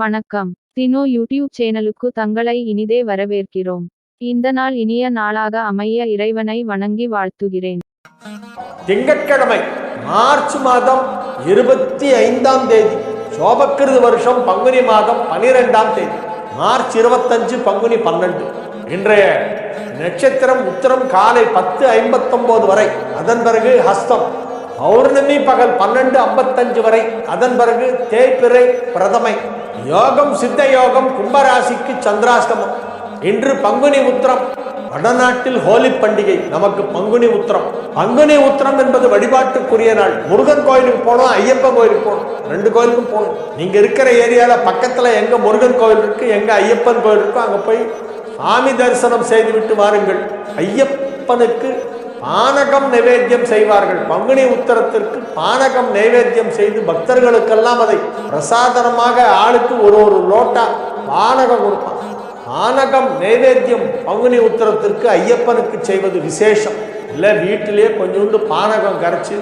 வணக்கம். தினோ யூடியூப் சேனலுக்கு தங்களை இனிதே வரவேற்கிறோம். இந்த நாள் இனிய நாளாக அமைய இறைவனை வணங்கி வாழ்த்துகிறேன். திங்கட்கிழமை மார்ச் மாதம் இருபத்தி ஐந்தாம் தேதி சோபக்கிருது வருஷம் பங்குனி மாதம் பனிரெண்டாம் தேதி மார்ச் இருபத்தஞ்சு பங்குனி பன்னெண்டு. இன்றைய நட்சத்திரம் உத்தரம் காலை பத்து ஐம்பத்தொன்பது வரை. அதன் பிறகு ஹஸ்தம். பௌர்ணமி பகல் பன்னெண்டு ஐம்பத்தஞ்சு வரை. அதன் பிறகு தேய்பிறை பிரதமை. யோகம் சித்த யோகம் கும்பராசிக்கு சந்திராஷ்டமம். இன்று பங்குனி உத்திரம். வடநாட்டில் ஹோலி பண்டிகை. நமக்கு பங்குனி உத்திரம். பங்குனி உத்திரம் என்பது வழிபாட்டுக்குரிய நாள். முருகன் கோயிலுக்கு போனோம் ஐயப்பன் கோயிலுக்கு போகணும் ரெண்டு கோயிலுக்கும் போகணும் நீங்க இருக்கிற ஏரியால பக்கத்துல எங்க முருகன் கோயில் இருக்கு எங்க ஐயப்பன் கோயில் இருக்கோ அங்க போய் சாமி தரிசனம் செய்துவிட்டு வாருங்கள். ஐயப்பனுக்கு பானகம் நைவேத்தியம் செய்வார்கள். பங்குனி உத்தரத்திற்கு பானகம் நைவேத்தியம் செய்து பக்தர்களுக்கெல்லாம் அதை பிரசாதனமாக ஆளுக்கு ஒரு ஒரு லோட்டா பானகம் கொடுப்பான் பானகம் நைவேத்தியம் பங்குனி உத்தரத்திற்கு ஐயப்பனுக்கு செய்வது விசேஷம். இல்லை வீட்டிலே கொஞ்சோண்டு பானகம் கரைச்சி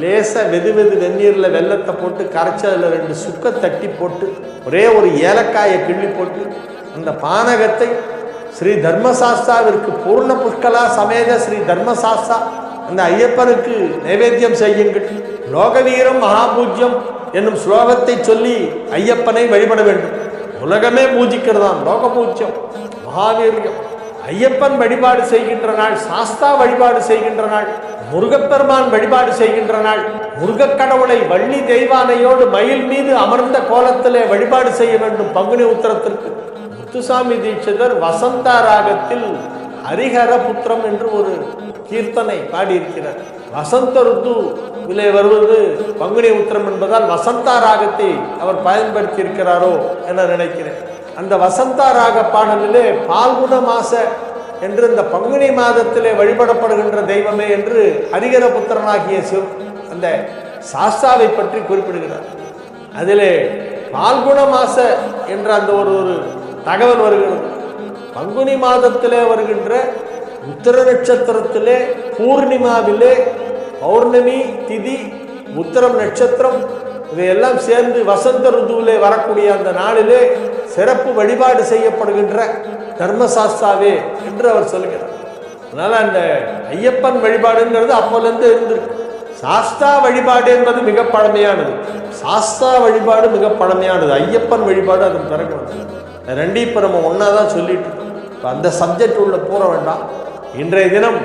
லேசாக வெது வெது வெந்நீரில் வெள்ளத்தை போட்டு கரைச்சி அதில் ரெண்டு சுக்க தட்டி போட்டு ஒரே ஒரு ஏலக்காயை கிள்ளி போட்டு அந்த பானகத்தை ஸ்ரீ தர்மசாஸ்தாவிற்கு பூர்ண புஷ்கலா சமேத ஸ்ரீ தர்மசாஸ்தா. அந்த ஐயப்பனுக்கு நைவேத்தியம் செய்யுங்கள். லோகவீரம் மகாபூஜ்யம் என்னும் ஸ்லோகத்தை சொல்லி ஐயப்பனை வழிபட வேண்டும். உலகமே பூஜிக்கிறதாம் லோக பூஜ்யம் மகாவீரியம். ஐயப்பன் வழிபாடு செய்கின்ற நாள் சாஸ்தா வழிபாடு செய்கின்ற நாள் முருகப்பெருமான் வழிபாடு செய்கின்ற நாள். முருகக் கடவுளை வள்ளி தெய்வானையோடு மயில் மீது அமர்ந்த கோலத்திலே வழிபாடு செய்ய வேண்டும் பங்குனி உத்தரத்திற்கு. முத்துசாமி தீட்சிதர் வசந்தா ராகத்தில் ஹரிஹர புத்திரம் என்று ஒரு கீர்த்தனை பாடியிருக்கிறார். வசந்த ருத்துவிலே வருவது பங்குனி உத்திரம் என்பதால் வசந்தா ராகத்தை அவர் பயன்படுத்தி இருக்கிறாரோ என நினைக்கிறேன். அந்த வசந்தா ராக பாடலிலே பால்குண மாச என்று இந்த பங்குனி மாதத்திலே வழிபடப்படுகின்ற தெய்வமே என்று ஹரிகர புத்திரனாகிய சிவ அந்த சாஸ்தாவை பற்றி குறிப்பிடுகிறார். அதிலே பால்குண மாச என்ற அந்த ஒரு ஒரு தகவல் வருகிறது. பங்குனி மாதத்திலே வருகின்ற உத்தர நட்சத்திரத்திலே பூர்ணிமாவிலே பௌர்ணமி திதி உத்தரம் நட்சத்திரம் இதையெல்லாம் சேர்ந்து வசந்த ருதுவிலே வரக்கூடிய அந்த நாளிலே சிறப்பு வழிபாடு செய்யப்படுகின்ற தர்மசாஸ்தாவே என்று அவர் சொல்கிறார். அதனால் அந்த ஐயப்பன் வழிபாடுங்கிறது அப்போலேருந்து இருந்திருக்கு. சாஸ்தா வழிபாடு என்பது மிக பழமையானது. சாஸ்தா வழிபாடு மிக பழமையானது. ஐயப்பன் வழிபாடு அதன் பிறகு வந்தது. ரெண்டையும் இப்போ நம்ம ஒன்றா தான் சொல்லிட்டு இருக்கோம். இப்போ அந்த சப்ஜெக்ட் உள்ள போற வேண்டாம். இன்றைய தினம்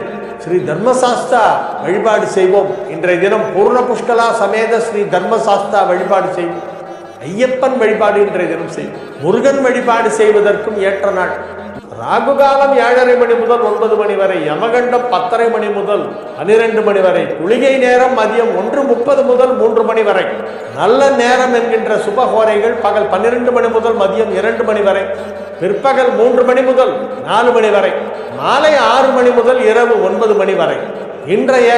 ஸ்ரீ தர்மசாஸ்தா வழிபாடு செய்வோம். இன்றைய தினம் பூர்ண புஷ்கலா சமேத ஸ்ரீ தர்மசாஸ்தா வழிபாடு செய்வோம். ஐயப்பன் வழிபாடு இன்றைய தினம் செய்வோம். முருகன் வழிபாடு செய்வதற்கும் ஏற்ற நாள். ராகு காலம் ஏழரை மணி முதல் ஒன்பது மணி வரை யமகண்டம் பத்தரை மணி முதல் பனிரெண்டு மணி வரை குளிகை நேரம் மதியம் ஒன்று முப்பது முதல் மூன்று மணி வரை. நல்ல நேரம் என்கின்ற சுபகோரைகள் பகல் பன்னிரெண்டு மணி முதல் மதியம் இரண்டு மணி வரை பிற்பகல் மூன்று மணி முதல் நாலு மணி வரை மாலை ஆறு மணி முதல் இரவு ஒன்பது மணி வரை. இன்றைய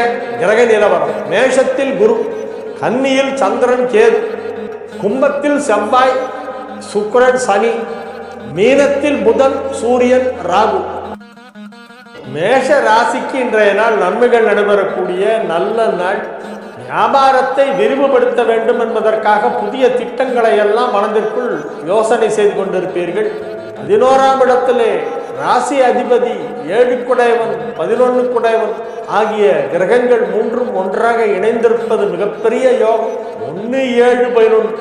கிரக நிலவரம் மேஷத்தில் குரு கன்னியில் சந்திரன் கேது கும்பத்தில் செவ்வாய் சுக்கரன் சனி மீனத்தில் புதன் சூரியன் ராகு. மேஷ ராசிக்கு இன்றைய நாள் நன்மைகள் நடைபெறக்கூடிய நல்ல நாள். வியாபாரத்தை விரிவுபடுத்த வேண்டும் என்பதற்காக புதிய திட்டங்களை எல்லாம் மனதிற்குள் யோசனை செய்து கொண்டிருப்பீர்கள். பதினோராம் இடத்திலே ராசி அதிபதி ஏழு குடையவன் பதினொன்று குடையவன் ஆகிய கிரகங்கள் மூன்றும் ஒன்றாக இணைந்திருப்பது மிகப்பெரிய யோகம். ஒன்று ஏழு பதினொன்று.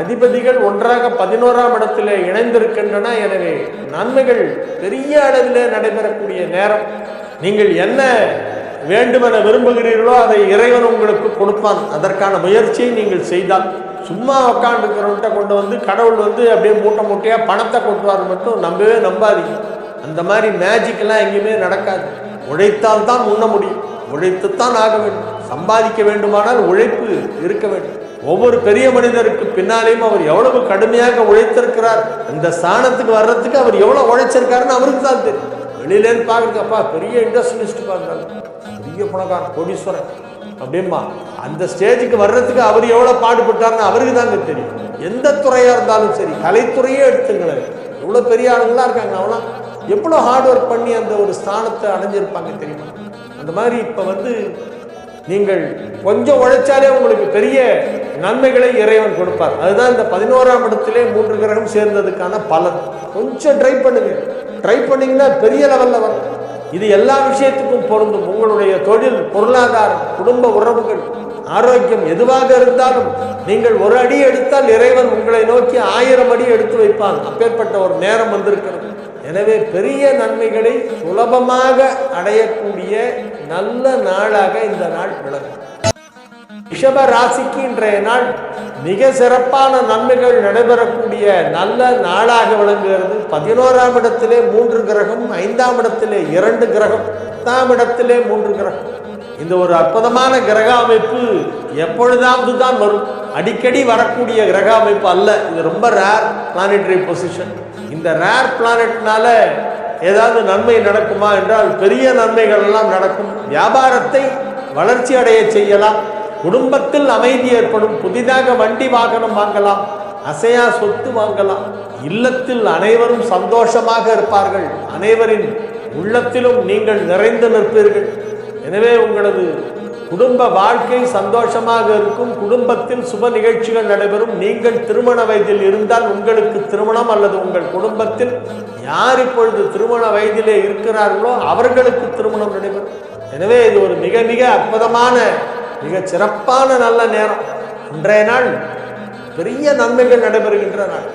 அதிபதிகள் ஒன்றாக பதினோராம் இடத்துல இணைந்திருக்கின்றன. எனவே நன்மைகள் பெரிய அளவில் நடைபெறக்கூடிய நேரம். நீங்கள் என்ன வேண்டுமென விரும்புகிறீர்களோ அதை இறைவன் உங்களுக்கு கொடுப்பான். அதற்கான முயற்சியை நீங்கள் செய்தால். சும்மா உக்காந்துக்கிறவன்ட்ட கொண்டு வந்து கடவுள் வந்து அப்படியே மூட்டை மூட்டையாக பணத்தை கொட்டுவார் மட்டும் நம்பவே நம்பாதீங்க. அந்த மாதிரி மேஜிக்கெல்லாம் எங்கேயுமே நடக்காது. உழைத்தால் தான் உண்ண முடியும். உழைத்துத்தான் ஆக வேண்டும். சம்பாதிக்க வேண்டுமானால் உழைப்பு இருக்க வேண்டும். ஒவ்வொரு பெரிய மனிதருக்கு பின்னாலேயும் அவர் எவ்வளவு கடுமையாக உழைத்திருக்கிறார் இந்த ஸ்தானத்துக்கு வர்றதுக்கு அவர் எவ்வளவு உழைச்சிருக்காருன்னு அவருக்கு தான் தெரியும். வெளியிலேருந்து பார்க்குறதுப்பா பெரிய இண்டஸ்ட்ரியலிஸ்ட் பாக்குறாங்க பெரிய பணக்காரன் கோடீஸ்வரன் அப்படிம்பா. அந்த ஸ்டேஜுக்கு வர்றதுக்கு அவர் எவ்வளோ பாடுபட்டார்னு அவருக்கு தாங்க தெரியும். எந்த துறையாக இருந்தாலும் சரி கலைத்துறையே எடுத்துங்களேன். எவ்வளோ பெரிய ஆளுங்களா இருக்காங்க. அவங்களாம் எவ்வளோ ஹார்ட் ஒர்க் பண்ணி அந்த ஒரு ஸ்தானத்தை அடைஞ்சிருப்பாங்க தெரியுமா? அந்த மாதிரி இப்போ வந்து நீங்கள் கொஞ்சம் உழைச்சாலே உங்களுக்கு பெரிய நன்மைகளை இறைவன் கொடுப்பார். அதுதான் இந்த பதினோராம் இடத்திலே மூன்று கிரகம் சேர்ந்ததுக்கான பலன். கொஞ்சம் ட்ரை பண்ணுங்க. ட்ரை பண்ணீங்கன்னா பெரிய லெவலில் வரும். இது எல்லா விஷயத்துக்கும் பொருந்தும். உங்களுடைய தொழில் பொருளாதாரம் குடும்ப உறவுகள் ஆரோக்கியம் எதுவாக இருந்தாலும் நீங்கள் ஒரு அடி எடுத்தால் இறைவன் உங்களை நோக்கி ஆயிரம் அடி எடுத்து வைப்பான். அப்பேற்பட்ட ஒரு நேரம் வந்திருக்கிறது. எனவே பெரிய நன்மைகளை சுலபமாக அடையக்கூடிய நல்ல நாளாக இந்த நாள் விளங்கும். ரிஷப ராசிக்கு இன்றைய நாள் மிக சிறப்பான நன்மைகள் நடைபெறக்கூடிய நல்ல நாளாக விளங்குகிறது. பதினோராம் இடத்திலே மூன்று கிரகம் ஐந்தாம் இடத்திலே இரண்டு கிரகம் பத்தாம் இடத்திலே மூன்று கிரகம். இந்த ஒரு அற்புதமான கிரக அமைப்பு எப்பொழுதாவது தான் வரும். அடிக்கடி வரக்கூடிய கிரக அமைப்பு அல்ல. இது ரொம்ப ரேர் பிளானட்டரி பொசிஷன் இந்த ரேர் பிளானட்னால ஏதாவது நன்மை நடக்குமா என்றால் பெரிய நன்மைகள் எல்லாம் நடக்கும். வியாபாரத்தை வளர்ச்சி அடைய செய்யலாம். குடும்பத்தில் அமைதி ஏற்படும். புதிதாக வண்டி வாகனம் வாங்கலாம். அசையா சொத்து வாங்கலாம். இல்லத்தில் அனைவரும் சந்தோஷமாக இருப்பார்கள். அனைவரின் உள்ளத்திலும் நீங்கள் நிறைந்து நிற்பீர்கள். எனவே உங்களது குடும்ப வாழ்க்கை சந்தோஷமாக இருக்கும் குடும்பத்தில் சுப நிகழ்ச்சிகள் நடைபெறும். நீங்கள் திருமண வயதில் இருந்தால் உங்களுக்கு திருமணம் அல்லது உங்கள் குடும்பத்தில் யார் இப்பொழுது திருமண வயதிலே இருக்கிறார்களோ அவர்களுக்கு திருமணம் நடைபெறும். எனவே இது ஒரு மிக மிக அற்புதமான மிக சிறப்பான நல்ல நேரம். இன்றைய நாள் பெரிய நன்மைகள் நடைபெறுகின்ற நாள்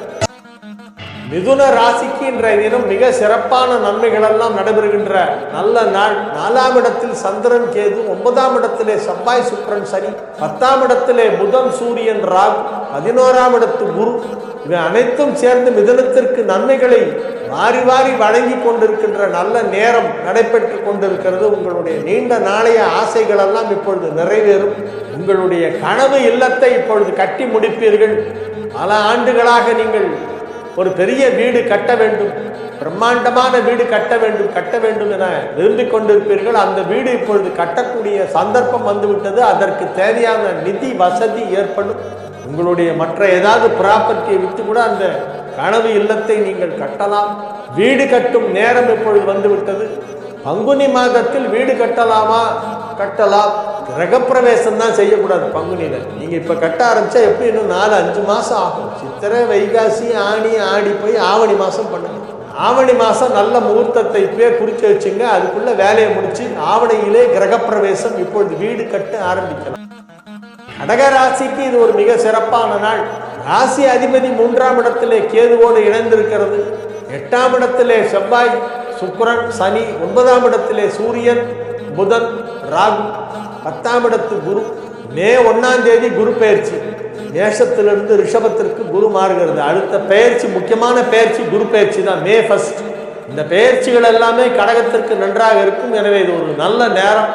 மிதுன ராசிக்கு இன்றைய தினம் மிக சிறப்பான நன்மைகள் எல்லாம் நடைபெறுகின்ற நல்ல நாள். நாலாம் இடத்தில் சந்திரன் கேது ஒன்பதாம் இடத்திலே செவ்வாய் சுக்கரன் சனி பத்தாம் இடத்திலே புதன் சூரியன் ராகு பதினோராம் இடத்து குரு. இவை அனைத்தும் சேர்ந்து மிதுனத்திற்கு நன்மைகளை மாறி வாரி வழங்கி கொண்டிருக்கின்ற நல்ல நேரம் நடைபெற்று கொண்டிருக்கிறது. உங்களுடைய நீண்ட நாளைய ஆசைகள் எல்லாம் இப்பொழுது நிறைவேறும். உங்களுடைய கனவு இல்லத்தை இப்பொழுது கட்டி முடிப்பீர்கள். பல ஆண்டுகளாக நீங்கள் ஒரு பெரிய வீடு கட்ட வேண்டும். பிரம்மாண்டமான வீடு கட்ட வேண்டும் கட்ட வேண்டும் என விரும்பிக் கொண்டிருப்பீர்கள். அந்த வீடு இப்பொழுது கட்டக்கூடிய சந்தர்ப்பம் வந்துவிட்டது. அதற்கு தேவையான நிதி வசதி ஏற்படும். உங்களுடைய மற்ற ஏதாவது ப்ராப்பர்ட்டியை விட்டு கூட அந்த கனவு இல்லத்தை நீங்கள் கட்டலாம். வீடு கட்டும் நேரம் இப்பொழுது வந்துவிட்டது. பங்குனி மாதத்தில் வீடு கட்டலாமா? கட்டலாம். கிரகப்பிரவேசம் தான் செய்யக்கூடாது பங்குனியில. நீங்க இப்போ கட்ட ஆரம்பிச்சா எப்படி இன்னும் நாலு அஞ்சு மாதம் ஆகும். சித்திரை வைகாசி ஆணி ஆடி போய் ஆவணி மாதம் பண்ணுங்க. ஆவணி மாதம் நல்ல முகூர்த்தத்தை இப்பயே குறிச்சு வச்சுங்க. அதுக்குள்ள வேலையை முடிச்சு ஆவணியிலே கிரகப்பிரவேசம் இப்பொழுது வீடு கட்ட ஆரம்பிக்கலாம். கடக ராசிக்கு இது ஒரு மிக சிறப்பான நாள். ராசி அதிபதி மூன்றாம் இடத்திலே கேதுவோடு இணைந்திருக்கிறது. எட்டாம் இடத்திலே செவ்வாய் சுக்கரன் சனி ஒன்பதாம் இடத்திலே சூரியன் புதன் ராகு. பத்தாம் இடத்து குரு மே ஒன்னாம் தேதி குரு பயிற்சி மேஷத்திலிருந்து ரிஷபத்திற்கு குரு மாறுகிறது. அடுத்த பெயர்ச்சி முக்கியமான பெயர்ச்சி குரு பயிற்சி தான் மே ஃபர்ஸ்ட் இந்த பெயர்ச்சிகள் எல்லாமே கடகத்திற்கு நன்றாக இருக்கும். எனவே இது ஒரு நல்ல நேரம்.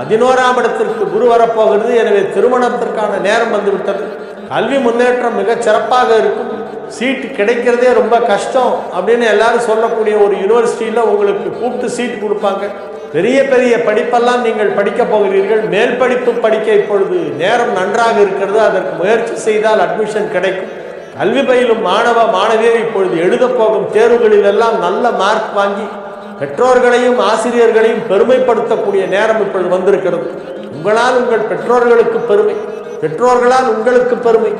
பதினோராம் இடத்திற்கு குரு வரப்போகிறது. எனவே திருமணத்திற்கான நேரம் வந்துவிட்டது. கல்வி முன்னேற்றம் மிக சிறப்பாக இருக்கும். சீட்டு கிடைக்கிறதே ரொம்ப கஷ்டம் அப்படின்னு எல்லாரும் சொல்லக்கூடிய ஒரு யூனிவர்சிட்டியில் உங்களுக்கு கூப்பிட்டு சீட் கொடுப்பாங்க. பெரிய பெரிய படிப்பெல்லாம் நீங்கள் படிக்க போகிறீர்கள். மேல் படிப்பு படிக்க இப்பொழுது நேரம் நன்றாக இருக்கிறது. அதற்கு முயற்சி செய்தால் அட்மிஷன் கிடைக்கும். கல்வி பயிலும் மாணவ மாணவியர் இப்பொழுது எழுதப் போகும் தேர்வுகளில் எல்லாம் நல்ல மார்க் வாங்கி பெற்றோர்களையும் ஆசிரியர்களையும் பெருமைப்படுத்தக்கூடிய நேரம் இப்பொழுது வந்திருக்கிறது. உங்களால் உங்கள் பெற்றோர்களுக்கு பெருமை. பெற்றோர்களால் உங்களுக்கு பெருமை.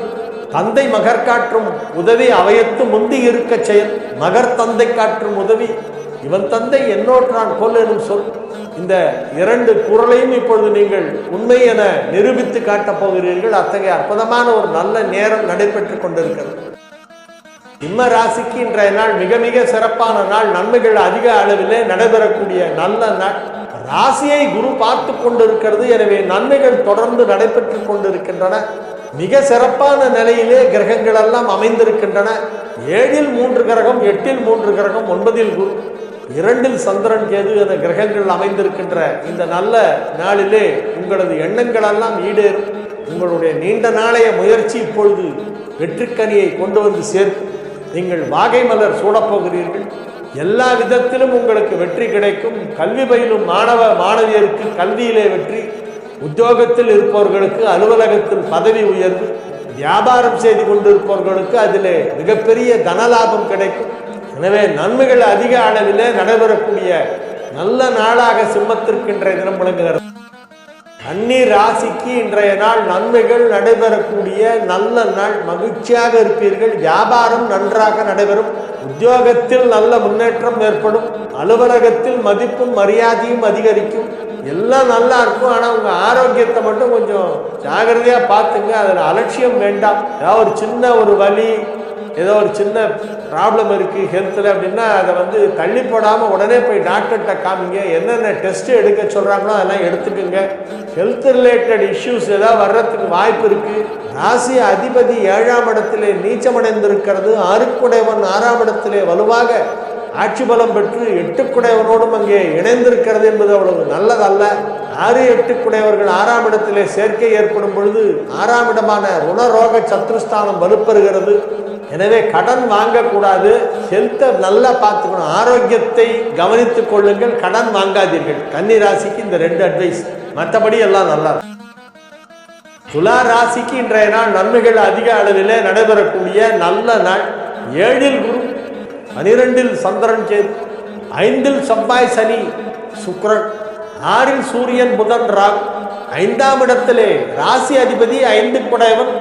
தந்தை மகர் காற்றும் உதவி அவையத்து முந்தி இருக்க செயல். மகர் தந்தை காற்றும் உதவி. இவன் தந்தை என்னோற்றான் கொல் எனும் சொல். இந்த இரண்டு குரலையும் இப்பொழுது நீங்கள் உண்மை என நிரூபித்து காட்டப் போகிறீர்கள். அத்தகைய அற்புதமான ஒரு நல்ல நேரம் நடைபெற்றுக் கொண்டிருக்கிறது. சிம்ம ராசிக்கு இன்றைய நாள் மிக மிக சிறப்பான நாள். நன்மைகள் அதிக அளவிலே நடைபெறக்கூடிய நல்ல நாள். ராசியை குரு பார்த்து கொண்டிருக்கிறது. எனவே நன்மைகள் தொடர்ந்து நடைபெற்றுக் கொண்டிருக்கின்றன. மிக சிறப்பான நிலையிலே கிரகங்கள் எல்லாம் அமைந்திருக்கின்றன. ஏழில் மூன்று கிரகம் எட்டில் மூன்று கிரகம் ஒன்பதில் குரு. இரண்டில் சந்திரன் கேது என கிரகங்கள் அமைந்திருக்கின்ற இந்த நல்ல நாளிலே உங்களது எண்ணங்களெல்லாம் ஈடேறும். உங்களுடைய நீண்ட நாளைய முயற்சி இப்பொழுது வெற்றிக்கனியை கொண்டு வந்து சேர்க்கும். நீங்கள் வாகை மலர் சூடப்போகிறீர்கள். எல்லா விதத்திலும் உங்களுக்கு வெற்றி கிடைக்கும். கல்வி பயிலும் மாணவ மாணவியருக்கு கல்வியிலே வெற்றி. உத்தியோகத்தில் இருப்பவர்களுக்கு அலுவலகத்தில் பதவி உயர்வு. வியாபாரம் செய்து கொண்டிருப்பவர்களுக்கு அதிலே மிகப்பெரிய தனலாபம் கிடைக்கும். எனவே நன்மைகள் அதிக அளவிலே நடைபெறக்கூடிய நல்ல நாளாக சிம்மத்திற்கு இன்றைய தினம் விளங்குகிறது. கன்னீர் ராசிக்கு இன்றைய நாள் நன்மைகள் நடைபெறக்கூடிய நல்ல நாள். மகிழ்ச்சியாக இருப்பீர்கள். வியாபாரம் நன்றாக நடைபெறும். உத்தியோகத்தில் நல்ல முன்னேற்றம் ஏற்படும். அலுவலகத்தில் மதிப்பும் மரியாதையும் அதிகரிக்கும். எல்லாம் நல்லா இருக்கும். ஆனால் உங்கள் ஆரோக்கியத்தை மட்டும் கொஞ்சம் ஜாகிரதையாக பார்த்துங்க. அதில் அலட்சியம் வேண்டாம். ஏதாவது ஒரு சின்ன ஒரு வலி ஏதோ ஒரு சின்ன ப்ராப்ளம் இருக்குது ஹெல்த்தில் அப்படின்னா அதை வந்து தள்ளி போடாமல் உடனே போய் டாக்டர்கிட்ட காமிங்க. என்னென்ன டெஸ்ட் எடுக்க சொல்கிறாங்களோ அதெல்லாம் எடுத்துக்கோங்க. ஹெல்த் ரிலேட்டட் இஷ்யூஸ் ஏதாவது வர்றதுக்கு வாய்ப்பு இருக்குது ராசி அதிபதி ஏழாம் இடத்திலே நீச்சமடைந்திருக்கிறது. ஆறுக்குடையவன் ஆறாம் இடத்திலே வலுவாக ஆட்சி பலம் பெற்று எட்டுக்குடையவனோடும் அங்கே இணைந்திருக்கிறது என்பது அவ்வளவு நல்லதல்ல. ஆறு எட்டுக்குடையவர்கள் ஆறாம் இடத்திலே சேர்க்கை ஏற்படும் பொழுது ஆறாம் இடமான ருணரோக சத்ருஸ்தானம் வலுப்பெறுகிறது. எனவே கடன் வாங்கக்கூடாது. ஹெல்த்தை நல்லா பார்த்துக்கணும். ஆரோக்கியத்தை கவனித்துக் கொள்ளுங்கள். கடன் வாங்காதீர்கள். கன்னி ராசிக்கு இந்த ரெண்டு அட்வைஸ் மற்றபடி எல்லாம் நல்லா இருக்கும். துலா ராசிக்கு இன்றைய நாள் நன்மைகள் அதிக அளவிலே நடைபெறக்கூடிய நல்ல நாள். ஏழில் குரு பனிரெண்டில் சந்திரன் கேது ஐந்தில் செவ்வாய் சனி சுக்ரன் ஆறில் சூரியன் புதன் ராகு ஐந்தாம் இடத்திலே ராசி அதிபதி ஐந்து குடையவன்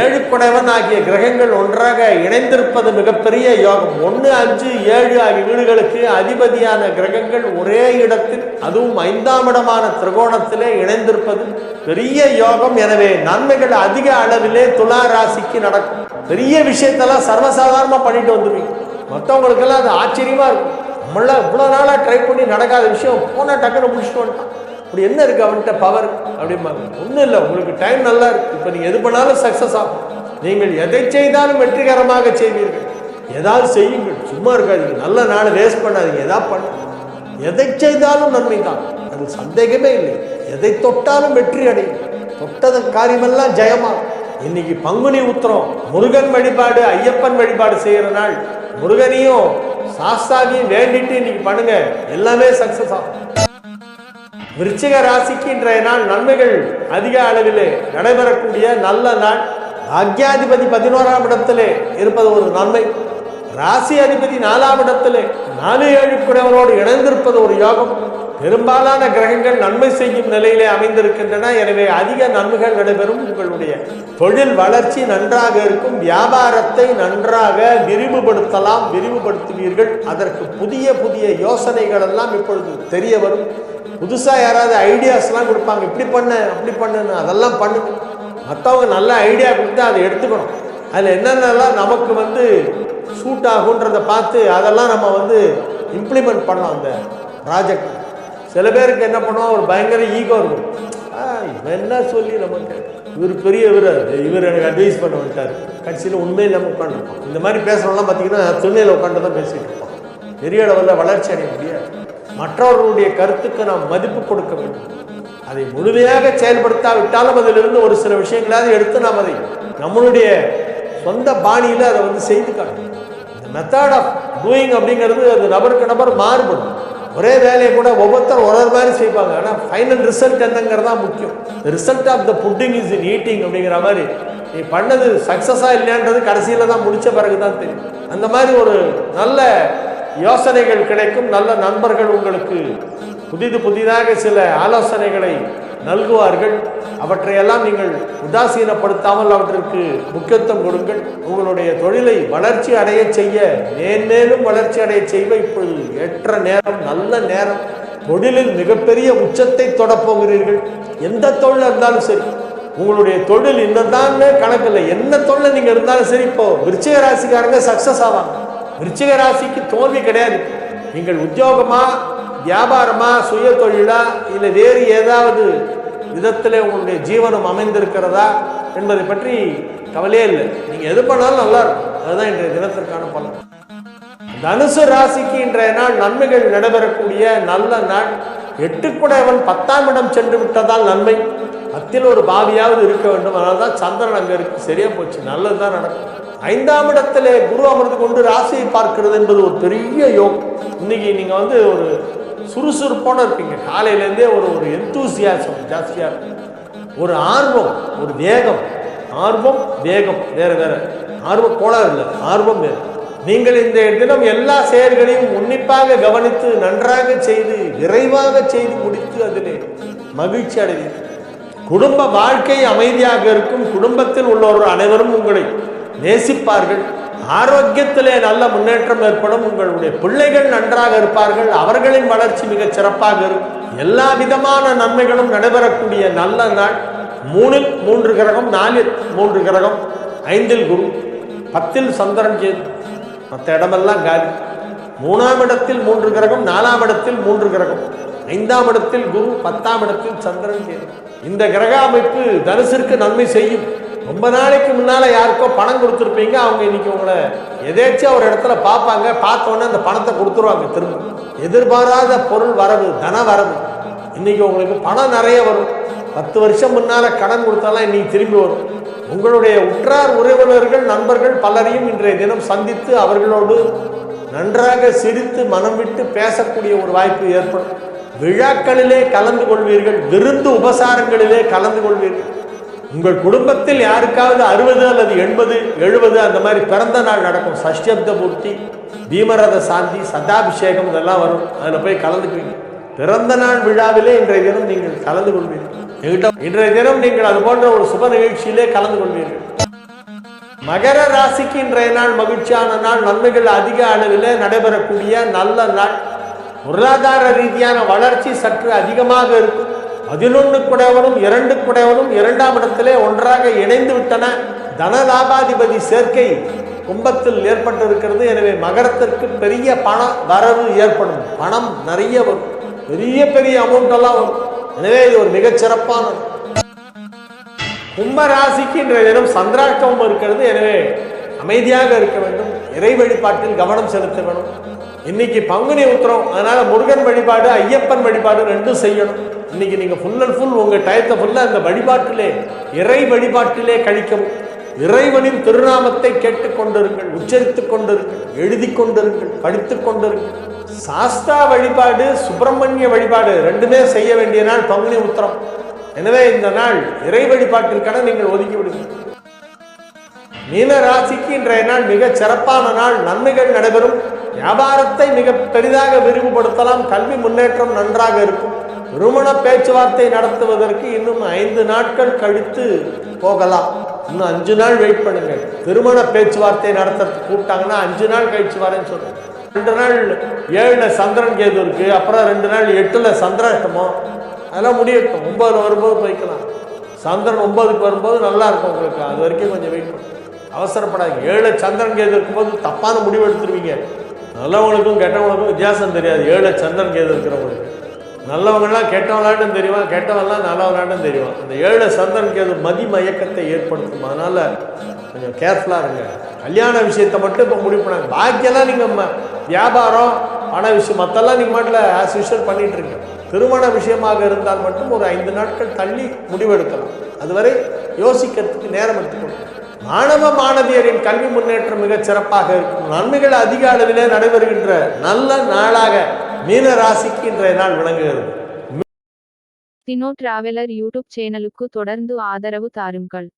ஏழு குடையவன் ஆகிய கிரகங்கள் ஒன்றாக இணைந்திருப்பது மிகப்பெரிய யோகம். ஒன்று அஞ்சு ஏழு ஆகிய வீடுகளுக்கு அதிபதியான கிரகங்கள் ஒரே இடத்தில் அதுவும் ஐந்தாம் இடமான திரிகோணத்திலே இணைந்திருப்பது பெரிய யோகம். எனவே நன்மைகள் அதிக அளவிலே துலா ராசிக்கு நடக்கும். பெரிய விஷயத்தெல்லாம் சர்வசாதாரணமாக பண்ணிட்டு வந்துருவீங்க. மற்றவங்களுக்கெல்லாம் அது ஆச்சரியமா இருக்கும். நம்மள இவ்வளோ நாளாக ட்ரை பண்ணி நடக்காத விஷயம் போனால் டக்குன்னு முடிச்சுட்டு வந்துட்டான். அப்படி என்ன இருக்கு அவன்கிட்ட பவர் அப்படிம்பாங்க. ஒன்றும் இல்லை உங்களுக்கு டைம் நல்லா இருக்கு. இப்போ நீங்கள் எது பண்ணாலும் சக்ஸஸ் ஆகும். நீங்கள் எதை செய்தாலும் வெற்றிகரமாக செய்வீர்கள். ஏதாவது செய்யுங்கள். சும்மா இருக்காதீங்க. நல்ல நாள் வேஸ்ட் பண்ணாதீங்க. எதா பண்ண. எதை செய்தாலும் நன்மை தான். அது சந்தேகமே இல்லை. எதை தொட்டாலும் வெற்றி அடையும். தொட்டத காரியமெல்லாம் ஜெயமா. இன்னைக்கு பங்குனி உத்திரம் முருகன் வழிபாடு ஐயப்பன் வழிபாடு செய்கிற நாள். முருகனையும் சாஸ்தாவையும் வேண்டிட்டு இன்னைக்கு பண்ணுங்க. எல்லாமே சக்சஸ் ஆகும் விருச்சிக ராசிக்கு இன்றைய நாள் நன்மைகள் அதிக அளவிலே நடைபெறக்கூடிய நல்ல நாள். பாக்யாதிபதி பதினோராம் இடத்திலே இருப்பது ஒரு நன்மை. ராசி அதிபதி நாலாம் இடத்திலே நாலு ஏழு குடவரோடு இணைந்திருப்பது ஒரு யோகம். பெரும்பாலான கிரகங்கள் நன்மை செய்யும் நிலையிலே அமைந்திருக்கின்றன. எனவே அதிக நன்மைகள் நடைபெறும். உங்களுடைய தொழில் வளர்ச்சி நன்றாக இருக்கும். வியாபாரத்தை நன்றாக விரிவுபடுத்தலாம் விரிவுபடுத்துவீர்கள். அதற்கு புதிய புதிய யோசனைகள் எல்லாம் இப்பொழுது தெரிய வரும். புதுசாக யாராவது ஐடியாஸ்லாம் கொடுப்பாங்க. இப்படி பண்ண அப்படி பண்ணுன்னு அதெல்லாம் பண்ணுங்க மற்றவங்க நல்ல ஐடியா கொடுத்து அதை எடுத்துக்கணும். அதில் என்னென்னலாம் நமக்கு வந்து சூட் ஆகுன்றதை பார்த்து அதெல்லாம் நம்ம வந்து இம்ப்ளிமெண்ட் பண்ணலாம் அந்த ப்ராஜெக்ட் சில பேருக்கு என்ன பண்ணுவோம் ஒரு பயங்கர ஈகோ இருக்கும். ஆ, இவன் என்ன சொல்லி நமக்கு? இவர் பெரிய இவர் இவர் எனக்கு அட்வைஸ் பண்ண வந்துட்டார். கட்சியில் உண்மையில் நம்ம உட்காந்துருப்போம் இந்த மாதிரி பேசுகிறவங்களாம் பார்த்தீங்கன்னா துணையில் உட்காந்து தான் பேசிகிட்டு இருப்போம் பெரிய அளவில் வளர்ச்சி அடைய முடியாது. மற்றவர்களுடைய கருத்துக்கு நாம் மதிப்பு கொடுக்க வேண்டும். அதை முழுமையாக செயல்படுத்தாவிட்டாலும் அதிலிருந்து ஒரு சில விஷயங்களாவது எடுத்து நாம் அதை நம்மளுடைய சொந்த பாணியில் அதை வந்து செய்து காட்டணும். இந்த மெத்தட் ஆஃப் டூயிங் அப்படிங்கிறது அது நபருக்கு நபர் மாறுபடும். ஒரே வேலையை கூட ஒவ்வொருத்தர் ஒரு ஒரு மாதிரி செய்வாங்க. ஆனால் ஃபைனல் ரிசல்ட் என்னங்கிறது தான் முக்கியம் result of the pudding is in eating அப்படிங்கிற மாதிரி. நீ பண்ணது சக்ஸஸாக இல்லையான்றது கடைசியில் தான் முடித்த பிறகு தான் தெரியும். அந்த மாதிரி ஒரு நல்ல யோசனைகள் கிடைக்கும். நல்ல நண்பர்கள் உங்களுக்கு புதிது புதிதாக சில ஆலோசனைகளை நல்குவார்கள். அவற்றையெல்லாம் நீங்கள் உதாசீனப்படுத்தாமல் அவற்றிற்கு முக்கியத்துவம் கொடுங்கள். உங்களுடைய தொழிலை வளர்ச்சி அடைய செய்ய மேன்மேலும் வளர்ச்சி அடைய செய்வ. இப்பொழுது ஏற்ற நேரம் நல்ல நேரம். தொழிலில் மிகப்பெரிய உச்சத்தை தொடப்போகிறீர்கள் எந்த தொழில் இருந்தாலும் சரி. உங்களுடைய தொழில் இன்னதான் கணக்கு இல்லை. என்ன தொழில் நீங்க இருந்தாலும் சரி இப்போ விருச்சிக ராசிக்காரங்க சக்சஸ் ஆவாங்க. விருச்சிக ராசிக்கு தோல்வி கிடையாது. நீங்கள் உத்தியோகமா வியாபாரமா சுய தொழிலா இல்லை வேறு ஏதாவது விதத்தில் உங்களுடைய ஜீவனம் அமைந்திருக்கிறதா என்பதை பற்றி கவலையே இல்லை. நீங்க எது பண்ணாலும் நல்லா இருக்கும். அதுதான் இன்றைய தினத்திற்கான பலன். தனுசு ராசிக்கு இன்றைய நாள் நன்மைகள் நடைபெறக்கூடிய நல்ல நாள். எட்டுக்குடையவன் பத்தாம் இடம் சென்று விட்டதால் நன்மை. பத்தில் ஒரு பாவியாவது இருக்க வேண்டும். அதனால தான் சந்திரன் அங்கே இருக்கு. சரியா போச்சு. நல்லதுதான் நடக்கும். ஐந்தாம் இடத்திலே குரு அமர்ந்து கொண்டு ராசியை பார்க்கிறது என்பது ஒரு பெரிய யோகம். இன்னைக்கு நீங்க வந்து ஒரு சுறுசுறுப்போட இருப்பீங்க. காலையிலேருந்தே ஒரு ஒரு எந்தூசியாசம் ஜாஸ்தியாக இருக்கும் ஒரு ஆர்வம் ஒரு வேகம். ஆர்வம் வேகம் வேற வேற. ஆர்வம் கோளாறு இல்லை ஆர்வம் வேறு. நீங்கள் இந்த தினம் எல்லா செயல்களையும் உன்னிப்பாக கவனித்து நன்றாக செய்து விரைவாக செய்து முடித்து அதிலே மகிழ்ச்சி அடைவீர்கள். குடும்ப வாழ்க்கை அமைதியாக இருக்கும் குடும்பத்தில் உள்ளவர்கள் அனைவரும் உங்களை நேசிப்பார்கள். ஆரோக்கியத்திலே நல்ல முன்னேற்றம் ஏற்படும். உங்களுடைய பிள்ளைகள் நன்றாக இருப்பார்கள். அவர்களின் வளர்ச்சி மிக சிறப்பாக இருக்கும். எல்லா விதமான நன்மைகளும் நடைபெறக்கூடிய நல்ல நாள். மூணில் மூன்று கிரகம் நாலில் மூன்று கிரகம் ஐந்தில் குரு பத்தில் சந்திரன் கேது. மற்ற இடமெல்லாம் காலி. மூணாம் இடத்தில் மூன்று கிரகம் நாலாம் இடத்தில் மூன்று கிரகம். ஐந்தாம் இடத்தில் குரு பத்தாம் இடத்தில் சந்திரன் கேது. இந்த கிரக அமைப்பு தனுசிற்கு நன்மை செய்யும். ரொம்ப நாளைக்கு முன்னால யாருக்கோ பணம் கொடுத்துருப்பீங்க அவங்க இன்னைக்கு உங்களை எதேச்சும் ஒரு இடத்துல பார்ப்பாங்க பார்த்த உடனே அந்த பணத்தை கொடுத்துருவாங்க திரும்ப. எதிர்பாராத பொருள் வரவு தன வரவு. இன்னைக்கு உங்களுக்கு பணம் நிறைய வரும். பத்து வருஷம் முன்னால கடன் கொடுத்தாலாம் இன்னைக்கு திரும்பி வரும். உங்களுடைய உற்றார் உறவினர்கள் நண்பர்கள் பலரையும் இன்றைய தினம் சந்தித்து அவர்களோடு நன்றாக சிரித்து மனம் விட்டு பேசக்கூடிய ஒரு வாய்ப்பு ஏற்படும். விழாக்களிலே கலந்து கொள்வீர்கள் விருந்து உபசாரங்களிலே கலந்து கொள்வீர்கள். உங்கள் குடும்பத்தில் யாருக்காவது அறுபது அல்லது எண்பது எழுபது அந்த மாதிரி பிறந்த நாள் நடக்கும். சஷ்டப்த பூர்த்தி பீமரத சாந்தி சதாபிஷேகம் இதெல்லாம் வரும். அதில் போய் கலந்துக்குவீங்க. பிறந்த நாள் விழாவிலே இன்றைய தினம் நீங்கள் கலந்து கொள்வீர்கள். என்கிட்ட இன்றைய தினம் நீங்கள் அது போன்ற ஒரு சுப நிகழ்ச்சியிலே கலந்து கொள்வீர்கள். மகர ராசிக்கு இன்றைய நாள் மகிழ்ச்சியான நாள். நன்மைகள் அதிக அளவில் நடைபெறக்கூடிய நல்ல நாள். பொருளாதார ரீதியான வளர்ச்சி சற்று அதிகமாக இருக்கும். பதினொன்று குடைவனும் இரண்டு குடைவனும் இரண்டாம் இடத்திலே ஒன்றாக இணைந்து விட்டன. தன லாபாதிபதி சேர்க்கை கும்பத்தில் ஏற்பட்டிருக்கிறது. எனவே மகரத்திற்கு பெரிய பண வரவு ஏற்படும். பணம் நிறைய வரும். பெரிய பெரிய அமௌண்ட் எல்லாம் வரும். எனவே இது ஒரு மிகச்சிறப்பான கும்ப ராசிக்கு இன்றைய தினம் சந்திராஷ்டமம் இருக்கிறது. எனவே அமைதியாக இருக்க வேண்டும். இறை வழிபாட்டில் கவனம் செலுத்த வேண்டும். இன்னைக்கு பங்குனி உத்திரம் அதனால முருகன் வழிபாடு ஐயப்பன் வழிபாடு ரெண்டும் செய்யணும். இன்னைக்கு நீங்க ஃபுல் அண்ட் ஃபுல் உங்க டயத்தை ஃபுல்லா அந்த வழிபாட்டிலே இறை வழிபாட்டிலே கழிக்கவும். இறைவனின் திருநாமத்தை கேட்டுக்கொண்டிருங்கள் உச்சரித்துக் கொண்டிருங்கள் எழுதி கொண்டிருங்கள் படித்துக் கொண்டிருங்கள். சாஸ்தா வழிபாடு சுப்பிரமணிய வழிபாடு ரெண்டுமே செய்ய வேண்டிய நாள் பங்குனி உத்திரம். எனவே இந்த நாள் இறை வழிபாட்டிற்கான நீங்கள் ஒதுக்கி விடுங்கள். மீன ராசிக்கு இன்றைய நாள் மிக சிறப்பான நாள். நன்மைகள் நடைபெறும். வியாபாரத்தை மிக பெரிதாக விரிவுபடுத்தலாம். கல்வி முன்னேற்றம் நன்றாக இருக்கும். திருமண பேச்சுவார்த்தை நடத்துவதற்கு இன்னும் ஐந்து நாட்கள் கழித்து போகலாம். இன்னும் அஞ்சு நாள் வெயிட் பண்ணுங்க. திருமண பேச்சுவார்த்தை நடத்துறதுக்கு கூப்பிட்டாங்கன்னா அஞ்சு நாள் கழிச்சு வரேன்னு சொல்றேன் ரெண்டு நாள் ஏழுல சந்திரன் கேது இருக்கு. அப்புறம் ரெண்டு நாள் எட்டுல சந்திராஷ்டமோ அதெல்லாம் முடியட்டும். ஒன்பதுல வரும்போது போய்க்கலாம். சந்திரன் ஒன்பதுக்கு வரும்போது நல்லா இருக்கும் உங்களுக்கு. அது வரைக்கும் கொஞ்சம் வெயிட் பண்ணுங்க. அவசரப்படாது ஏழு சந்திரன் கேது இருக்கும்போது தப்பான முடிவு எடுத்துருவீங்க. நல்லவங்களுக்கும் கெட்டவங்களுக்கும் வித்தியாசம் தெரியாது. ஏழு சந்திரன் கேது இருக்கிறவங்களுக்கு. நல்லவங்களாம் கெட்டவங்களாட்டும் தெரியும் கெட்டவங்களாம் நல்லவங்களாட்டும் தெரியும் அந்த ஏழு சந்திரன் கேது மதி மயக்கத்தை ஏற்படுத்தும். அதனால் கொஞ்சம் கேர்ஃபுல்லாக இருங்க. கல்யாண விஷயத்தை மட்டும் இப்போ முடிவு பண்ணாங்க. பாக்கியெல்லாம் நீங்கள் ம- வியாபாரம் பண விஷயம் மற்றெல்லாம் நீங்கள் மாட்டில் ஆஸ் யூஷுவல் பண்ணிகிட்ருங்க திருமண விஷயமாக இருந்தால் மட்டும் ஒரு ஐந்து நாட்கள் தள்ளி முடிவெடுக்கலாம். அதுவரை யோசிக்கிறதுக்கு நேரம் எடுத்துக்கணும் மாணவ மாணவியரின் கல்வி முன்னேற்றம் மிகச் சிறப்பாக இருக்கும். நன்மைகள் அதிக அளவிலே நடைபெறுகின்ற நல்ல நாளாக மீன ராசிக்கு இன்றைய நாள் விளங்குகிறது. தினோ டிராவலர் யூடியூப் சேனலுக்கு தொடர்ந்து ஆதரவு தாருங்கள்.